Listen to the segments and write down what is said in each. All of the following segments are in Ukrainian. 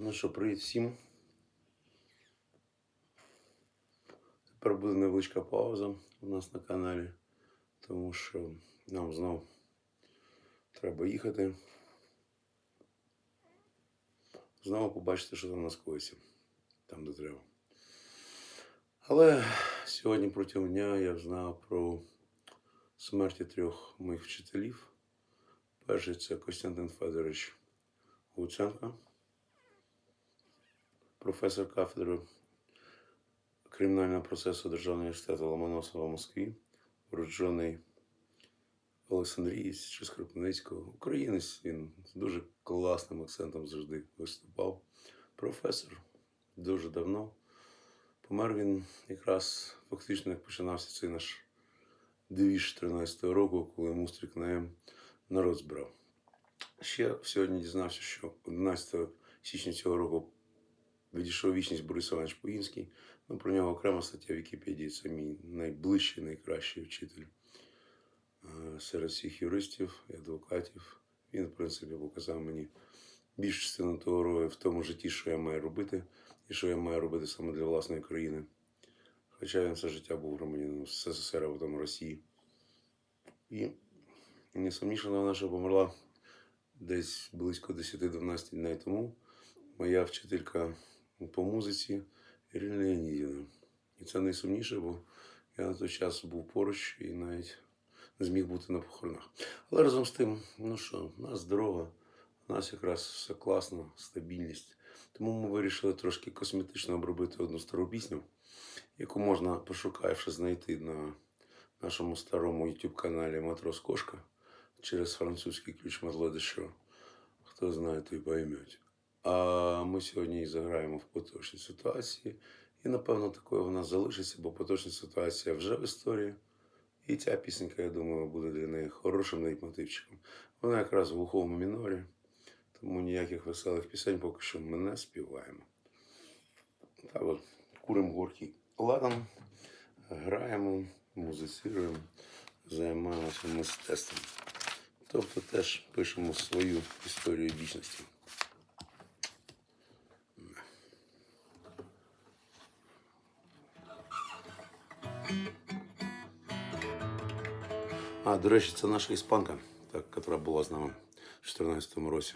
Ну що, привіт всім. Тепер буде невеличка пауза у нас на каналі, тому що нам знов треба їхати. Знову побачити, що там на скоїться, там де треба. Але сьогодні протягом дня я знав про смерті трьох моїх вчителів. Перший це Костянтин Федорович Луценко, професор кафедри кримінального процесу Державного університету Ломоносова в Москві, уроджений Олександрієць чи з Українець він з дуже класним акцентом завжди виступав. Професор дуже давно. Помер він якраз фактично, як починався цей наш двіж 13-го року, коли Мустрик Наєм народ збирав. Ще сьогодні дізнався, що 11 січня цього року відійшов вічність Борис Іванович Пуїнський. Ну, про нього окрема стаття в Вікіпедії. Це мій найближчий, найкращий вчитель е, серед всіх юристів і адвокатів. Він, в принципі, показав мені більшу частину того в тому житті, що я маю робити, і що я маю робити саме для власної країни. Хоча він все життя був громадянином СССР, а потім Росії. І найсумніше вона що померла десь близько 10-12 днів тому. Моя вчителька по музиці Ірина. І це найсумніше, бо я на той час був поруч і навіть не зміг бути на похоронах. Але разом з тим, ну що, у нас дорога, у нас якраз все класно, стабільність. Тому ми вирішили трошки косметично обробити одну стару пісню, яку можна, пошукавши, знайти на нашому старому YouTube каналі Матрос Кошка через французький ключ Мазло що хто знає, той поймете. А ми сьогодні і заграємо в поточній ситуації. І, напевно, такою вона залишиться, бо поточна ситуація вже в історії. І ця пісенька, я думаю, буде для неї хорошим лейтмотивчиком. Вона якраз в глухому мінорі, тому ніяких веселих пісень поки що ми не співаємо. Так от, куримо горький ладан, граємо, музицируємо, займаємося мистецтвом. Тобто теж пишемо свою історію вічності. А, до речі, це наша іспанка, так, яка була з нами в 2014 році.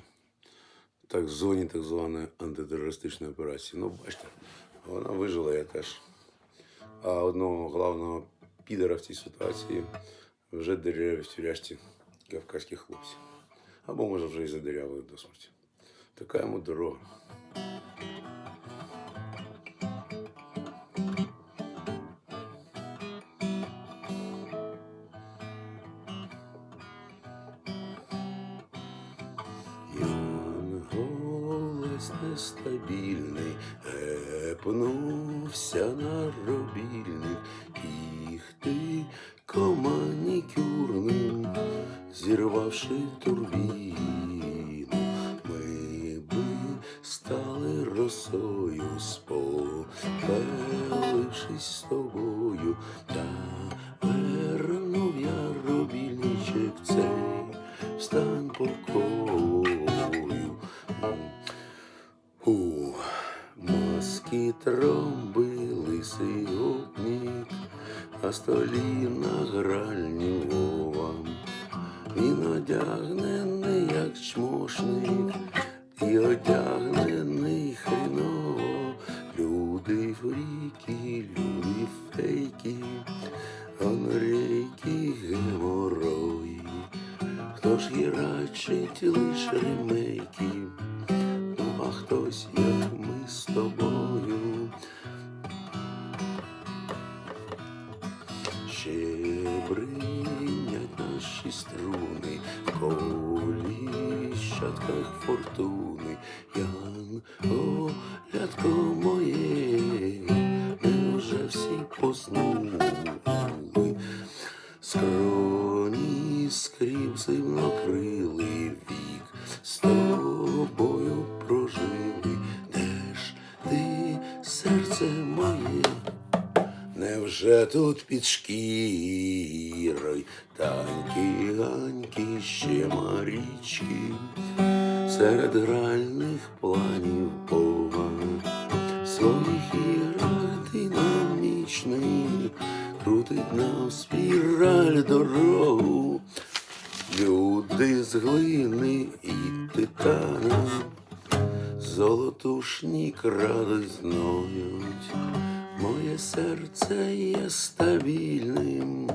Так, в зоні так званої антитерористичної операції. Ну, бачите, вона вижила, я теж. А одного головного підера в цій ситуації вже дерев'я в тюряшці кавказьких хлопців. Або може вже і задирявили до смерті. Така йому дорога. Нестабільний, гепнувся на робільник, кіхти команікюрним, зірвавши турбіну, ми би стали росою, спопелившись з тобою, та вернув я робільничек цей, встань покою. У тромби лисий гопнік, на столі на гральні Вова. Він одягнений, як чмошник, і одягнений хріново. Люди фріки, люди фейки, онрейки, геморої. Хто ж гірачить лиш ремейки? Хтось, як ми з тобою. Ще бринять наші струни, в коліщатках фортуни, Янголятко моє, ми вже всі поснули. Скроні скріпцем накрили вік, з тобою Невже тут під шкірою таньки, ганьки, ще марічки, серед гральних планів Бога. Своїх іграх динамічний крутить нам спіраль дорогу. Люди з глини і титана золотушні кради зноють. Моє серце є стабільним,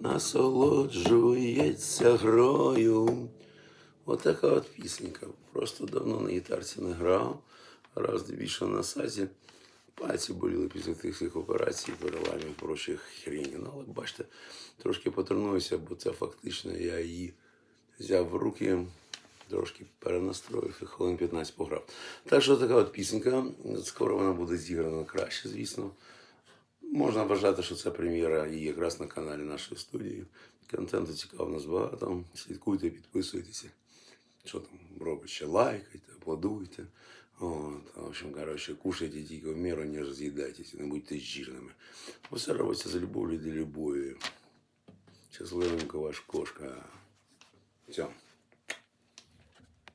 насолоджується грою. Отака от пісенька. Просто давно на гітарці не грав. Раз більше на сазі. Пальці боліли після тих всіх операцій, переламів прочих хрені. Ну, але бачите, трошки потренуюся, бо це фактично я її взяв в руки, трошки перенастроїв і хвилин 15 пограв. Так що така от пісенька. Скоро вона буде зіграна краще, звісно. Можна вважати, що це прем'єра і якраз на каналі нашої студії. Контенту цікаво нас багато. Слідкуйте, підписуйтеся. Що там робить ще лайкайте, аплодуйте. От, в общем, коротше, кушайте тільки в міру, не роз'їдайтеся, не будьте жирними. Все робиться за любов'ю до любові. Щасливенько ваш кошка. Все.